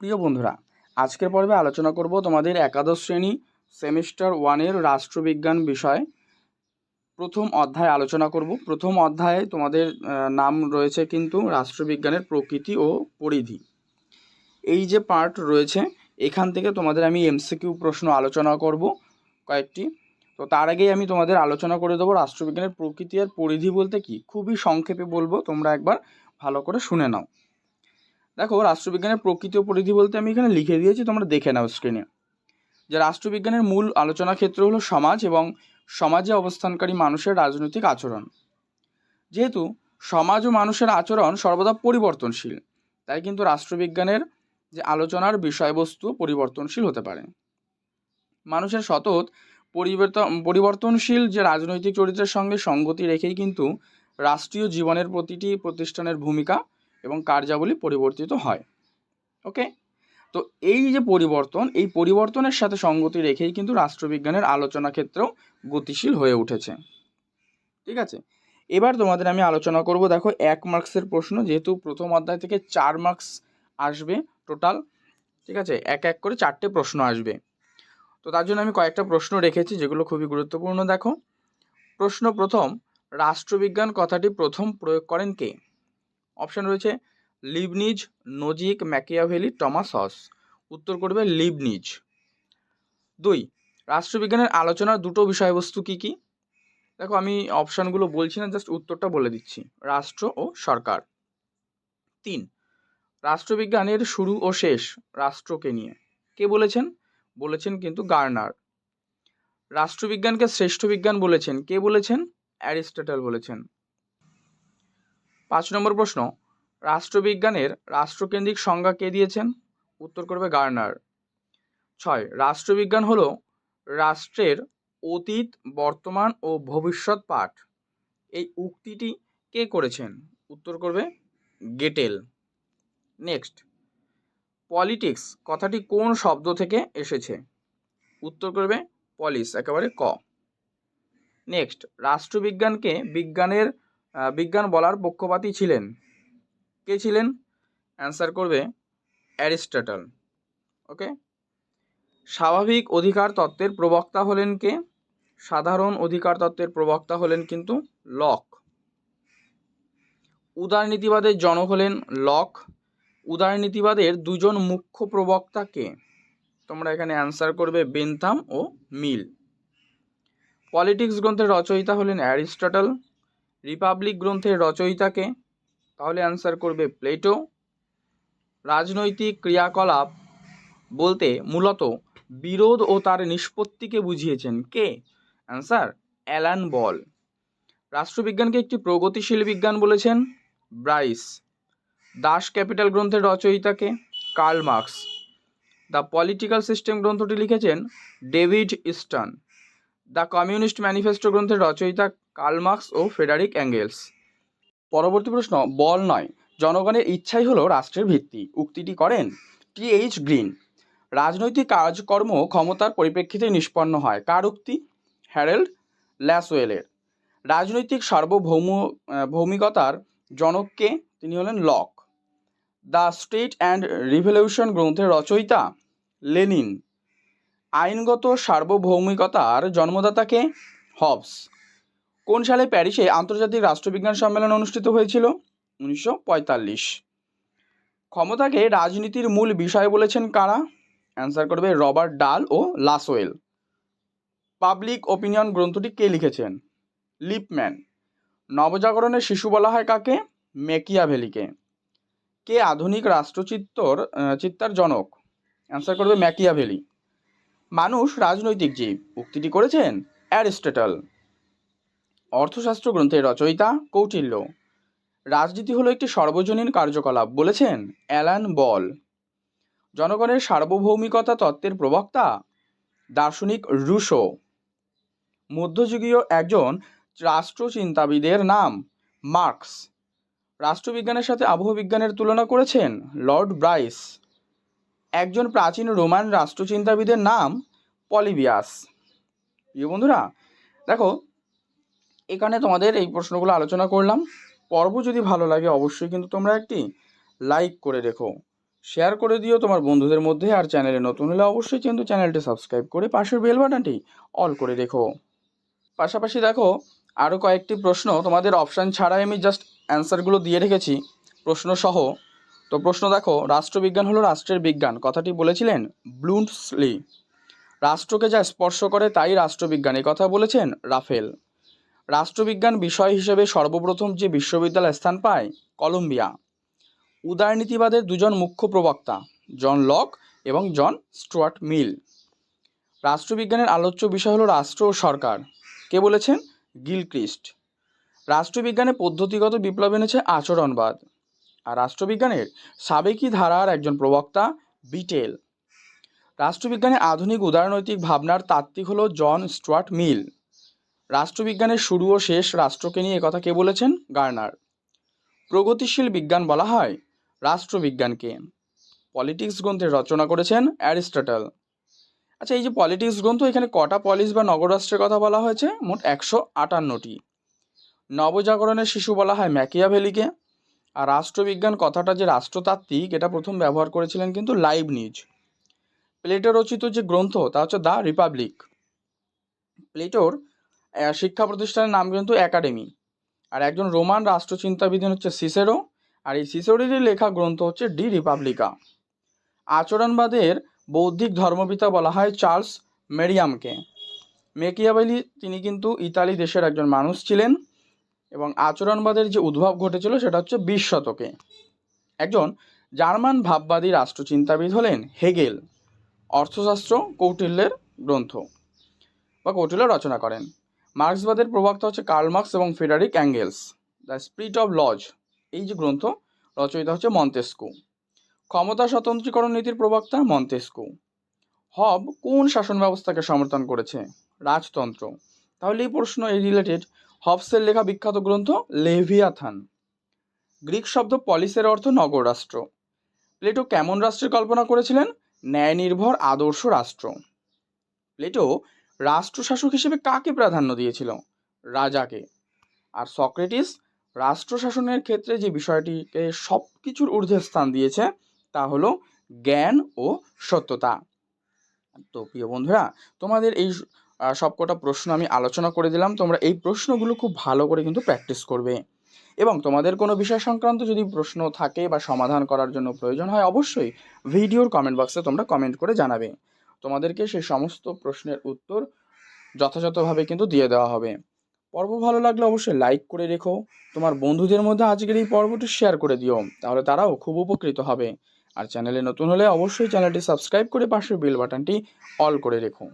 প্রিয় বন্ধুরা, আজকের পর্বে আলোচনা করব তোমাদের একাদশ শ্রেণি সেমিস্টার ওয়ানের রাষ্ট্রবিজ্ঞান বিষয়। প্রথম অধ্যায় আলোচনা করব। প্রথম অধ্যায়ে তোমাদের নাম রয়েছে কিন্তু রাষ্ট্রবিজ্ঞানের প্রকৃতি ও পরিধি। এই যে পার্ট রয়েছে, এখান থেকে তোমাদের আমি এমসিকিউ প্রশ্ন আলোচনা করব কয়েকটি। তো তার আগেই আমি তোমাদের আলোচনা করে দেবো রাষ্ট্রবিজ্ঞানের প্রকৃতি আর পরিধি বলতে কি। খুবই সংক্ষেপে বলব, তোমরা একবার ভালো করে শুনে নাও। দেখো, রাষ্ট্রবিজ্ঞানের প্রকৃত পরিধি বলতে আমি এখানে লিখে দিয়েছি, তোমরা দেখে নাও স্ক্রিনে যে রাষ্ট্রবিজ্ঞানের মূল আলোচনা ক্ষেত্র হলো সমাজ এবং সমাজে অবস্থানকারী মানুষের রাজনৈতিক আচরণ। যেহেতু সমাজ ও মানুষের আচরণ সর্বদা পরিবর্তনশীল, তাই কিন্তু রাষ্ট্রবিজ্ঞানের যে আলোচনার বিষয়বস্তু পরিবর্তনশীল হতে পারে। মানুষের সতত পরিবর্তন পরিবর্তনশীল যে রাজনৈতিক চরিত্রের সঙ্গে সঙ্গতি রেখেই কিন্তু রাষ্ট্রীয় জীবনের প্রতিটি প্রতিষ্ঠানের ভূমিকা এবং কার্যাবলী পরিবর্তিত হয়। ওকে তো এই যে পরিবর্তন, এই পরিবর্তনের সাথে সঙ্গতি রেখেই কিন্তু রাষ্ট্রবিজ্ঞানের আলোচনা ক্ষেত্রেও গতিশীল হয়ে উঠেছে। ঠিক আছে? এবার তোমাদের আমি আলোচনা করব, দেখো, এক মার্কসের প্রশ্ন, যেহেতু প্রথম অধ্যায় থেকে চার মার্কস আসবে টোটাল ঠিক আছে? এক এক করে চারটে প্রশ্ন আসবে। তো তার জন্য আমি কয়েকটা প্রশ্ন রেখেছি, যেগুলো খুবই গুরুত্বপূর্ণ, দেখো। প্রশ্ন প্রথম, রাষ্ট্রবিজ্ঞান কথাটি প্রথম প্রয়োগ করেন কে? অপশন রয়েছে Leibniz Nozick Machiavelli Thomas Hobbes উত্তর করবে লিবনিজ দুই, রাষ্ট্রবিজ্ঞানের আলোচনার দুটো বিষয়বস্তু কি কি? দেখো, আমি অপশানগুলো বলছি না জাস্ট উত্তরটা বলে দিচ্ছি। রাষ্ট্র ও সরকার। তিন, রাষ্ট্রবিজ্ঞানের শুরু ও শেষ রাষ্ট্রকে নিয়ে। কে বলেছেন? বলেছেন কিন্তু গার্নার রাষ্ট্রবিজ্ঞানকে শ্রেষ্ঠ বিজ্ঞান বলেছেন। কে বলেছেন? অ্যারিস্টটল বলেছেন। পাঁচ নম্বর প্রশ্ন, রাষ্ট্রবিজ্ঞানের রাষ্ট্রকেন্দ্রিক সংজ্ঞা কে দিয়েছেন? উত্তর করবে গার্নার। ছয়, রাষ্ট্রবিজ্ঞান হলো রাষ্ট্রের অতীত, বর্তমান ও ভবিষ্যৎ পাঠ। এই উক্তিটি কে করেছেন? উত্তর করবে গেটেল। নেক্সট, পলিটিক্স কথাটি কোন শব্দ থেকে এসেছে? উত্তর করবে পলিস, একেবারে ক। নেক্সট, রাষ্ট্রবিজ্ঞানকে বিজ্ঞানের বিজ্ঞান বলার পক্ষপাতী ছিলেন। কে ছিলেন? অ্যান্সার করবে অ্যারিস্টটল। ওকে স্বাভাবিক অধিকার তত্ত্বের প্রবক্তা হলেন কে? সাধারণ অধিকার তত্ত্বের প্রবক্তা হলেন কিন্তু লক। উদারনীতিবাদের জনক হলেন লক। উদারনীতিবাদের দুজন মুখ্য প্রবক্তা কে? তোমরা এখানে অ্যান্সার করবে বেনথাম ও মিল। পলিটিক্স গ্রন্থের রচয়িতা হলেন অ্যারিস্টটল। রিপাবলিক গ্রন্থের রচয়িতাকে? তাহলে অ্যান্সার করবে প্লেটো। রাজনৈতিক ক্রিয়াকলাপ বলতে মূলত বিরোধ ও তার নিষ্পত্তিকে বুঝিয়েছেন কে? Answer Alan Ball. রাষ্ট্রবিজ্ঞানকে একটি প্রগতিশীল বিজ্ঞান বলেছেন ব্রাইস। দাস ক্যাপিটাল গ্রন্থের রচয়িতাকে Karl Marx. The political system গ্রন্থটি লিখেছেন David Easton the communist manifesto গ্রন্থের রচয়িতা কার্ল মার্কস ও ফেডারিক অ্যাঙ্গেলস পরবর্তী প্রশ্ন, বল নয়। জনগণের ইচ্ছাই হলো রাষ্ট্রের ভিত্তি। উক্তিটি করেন টি এইচ গ্রিন। রাজনৈতিক কাজকর্ম ক্ষমতার পরিপ্রেক্ষিতে নিষ্পন্ন হয়। কার উক্তি? হ্যারেল্ড ল্যাসওয়েলের। রাজনৈতিক সার্বভৌম ভৌমিকতার জনককে তিনি হলেন Locke. The state and revolution গ্রন্থের রচয়িতা লেনিন। আইনগত সার্বভৌমিকতার জন্মদাতাকে হবস। কোন সালে প্যারিসে আন্তর্জাতিক রাষ্ট্রবিজ্ঞান সম্মেলন অনুষ্ঠিত হয়েছিল? উনিশশো পঁয়তাল্লিশ। ক্ষমতাকে রাজনীতির মূল বিষয় বলেছেন কারা? অ্যান্সার করবে রবার্ট ডাল ও লাসওয়েল। পাবলিক ওপিনিয়ন গ্রন্থটি কে লিখেছেন? লিপম্যান। নবজাগরণের শিশু বলা হয় কাকে? ম্যাকিয়াভেলিকে। কে আধুনিক রাষ্ট্রচিত্তর চিত্তার জনক? অ্যান্সার করবে ম্যাকিয়াভেলি। মানুষ রাজনৈতিক জীব। উক্তিটি করেছেন অ্যারিস্টটল। অর্থশাস্ত্র গ্রন্থের রচয়িতা কৌটিল্য। রাজনীতি হলো একটি সর্বজনীন কার্যকলাপ, বলেছেন অ্যালান বল। জনগণের সার্বভৌমিকতা তত্ত্বের প্রবক্তা দার্শনিক রুশো। মধ্যযুগীয় একজন রাষ্ট্রচিন্তাবিদের নাম মার্কস। রাষ্ট্রবিজ্ঞানের সাথে আবহবিজ্ঞানের তুলনা করেছেন লর্ড ব্রাইস। একজন প্রাচীন রোমান রাষ্ট্রচিন্তাবিদের নাম পলিবিয়াস। প্রিয় বন্ধুরা, দেখো এখানে তোমাদের এই প্রশ্নগুলো আলোচনা করলাম। পর্ব যদি ভালো লাগে অবশ্যই কিন্তু তোমরা একটি লাইক করে রেখো। শেয়ার করে দিও তোমার বন্ধুদের মধ্যে আর চ্যানেলে নতুন হলে অবশ্যই কিন্তু চ্যানেলটি সাবস্ক্রাইব করে পাশের বেল বাটনটি অল করে রেখো। পাশাপাশি দেখো আরও কয়েকটি প্রশ্ন তোমাদের অপশান ছাড়াই আমি জাস্ট অ্যান্সারগুলো দিয়ে রেখেছি। প্রশ্ন সহ তো প্রশ্ন দেখো, রাষ্ট্রবিজ্ঞান হলো রাষ্ট্রের বিজ্ঞান। কথাটি বলেছিলেন ব্লুন্টসলি রাষ্ট্রকে যা স্পর্শ করে তাই রাষ্ট্রবিজ্ঞান। কথা বলেছেন রাফেল। রাষ্ট্রবিজ্ঞান বিষয় হিসেবে সর্বপ্রথম যে বিশ্ববিদ্যালয় স্থান পায়, কলম্বিয়া। উদারনীতিবাদের দুজন মুখ্য প্রবক্তা, জন লক এবং জন স্টুয়ার্ট মিল। রাষ্ট্রবিজ্ঞানের আলোচ্য বিষয় হলো রাষ্ট্র ও সরকার। কে বলেছেন? গিলক্রিস্ট। রাষ্ট্রবিজ্ঞানে পদ্ধতিগত বিপ্লব এনেছে আচরণবাদ। আর রাষ্ট্রবিজ্ঞানের সাবেকি ধারার একজন প্রবক্তা, বিটেল। রাষ্ট্রবিজ্ঞানে আধুনিক উদারনৈতিক ভাবনার তাত্ত্বিক হলো জন স্টুয়ার্ট মিল। রাষ্ট্রবিজ্ঞানের শুরু ও শেষ রাষ্ট্রকে নিয়ে কথা কে বলেছেন? গার্নার। প্রগতিশীল বিজ্ঞান বলা হয় রাষ্ট্রবিজ্ঞানকে। পলিটিক্স গ্রন্থের রচনা করেছেন অ্যারিস্টটল। আচ্ছা এই যে পলিটিক্স গ্রন্থ, এখানে কটা পলিস বা নগরাষ্ট্রের কথা বলা হয়েছে? মোট একশো আটান্নটি। নবজাগরণের শিশু বলা হয় ম্যাকিয়াভেলিকে। আর রাষ্ট্রবিজ্ঞান কথাটা যে রাষ্ট্রতাত্ত্বিক, এটা প্রথম ব্যবহার করেছিলেন কিন্তু লাইভ নিউজ প্লেটো রচিত যে গ্রন্থ, তা হচ্ছে দ্য রিপাবলিক। প্লেটোর শিক্ষা প্রতিষ্ঠানের নাম কিন্তু একাডেমি। আর একজন রোমান রাষ্ট্রচিন্তাবিদ হচ্ছে সিসেরো, আর এই সিসেরোরই লেখা গ্রন্থ হচ্ছে ডি রিপাবলিকা। আচরণবাদের বৌদ্ধিক ধর্মপিতা বলা হয় চার্লস মেরিয়ামকে। মেকিয়াভেলি তিনি কিন্তু ইতালি দেশের একজন মানুষ ছিলেন এবং আচরণবাদের যে উদ্ভব ঘটেছিল সেটা হচ্ছে বিশ শতকে। একজন জার্মান ভাববাদী রাষ্ট্রচিন্তাবিদ হলেন হেগেল, অর্থশাস্ত্র কৌটিল্যের গ্রন্থ বা কৌটিল্য রচনা করেন। মার্ক্সবাদের প্রবক্তা হচ্ছে কার্ল মার্কস এবং Frederick Engels. The spirit of laws, এই যে গ্রন্থ, রচয়িতা হচ্ছে মন্তেস্কু। ক্ষমতা স্বতন্ত্রীকরণ নীতির প্রবক্তা মন্তেস্কু। হব কোন শাসন ব্যবস্থাকে সমর্থন করেছে? রাজতন্ত্র। তাহলে এই প্রশ্ন এই রিলেটেড হবসের লেখা বিখ্যাত গ্রন্থ লেভিয়াথান। গ্রিক শব্দ পলিসের অর্থ নগর রাষ্ট্র। প্লেটো কেমন রাষ্ট্রের কল্পনা করেছিলেন? ন্যায় নির্ভর আদর্শ রাষ্ট্র। প্লেটো রাষ্ট্রশাসক হিসেবে কাকে প্রাধান্য দিয়েছিল? রাজাকে। আর সক্রেটিস রাষ্ট্র শাসনের ক্ষেত্রে যে বিষয়টিকে সব কিছুর ঊর্ধ্বে স্থান দিয়েছে, তা হলো জ্ঞান ও সত্যতা। তো প্রিয় বন্ধুরা, তোমাদের এই সবকটা প্রশ্ন আমি আলোচনা করে দিলাম। তোমরা এই প্রশ্নগুলো খুব ভালো করে কিন্তু প্র্যাকটিস করবে। এবং তোমাদের কোনো বিষয় সংক্রান্ত যদি প্রশ্ন থাকে বা সমাধান করার জন্য প্রয়োজন হয়, অবশ্যই ভিডিওর কমেন্ট বক্সে তোমরা কমেন্ট করে জানাবে। তোমাদেরকে সেই সমস্ত প্রশ্নের উত্তর যথাযথভাবে কিন্তু দিয়ে দেওয়া হবে। পর্ব ভালো লাগলে অবশ্যই লাইক করে রেখো। তোমার বন্ধুদের মধ্যে আজকের এই পর্বটি শেয়ার করে দিও, তাহলে তারাও খুব উপকৃত হবে। আর চ্যানেলে নতুন হলে অবশ্যই চ্যানেলটি সাবস্ক্রাইব করে পাশের বেল বাটনটি অল করে রেখো।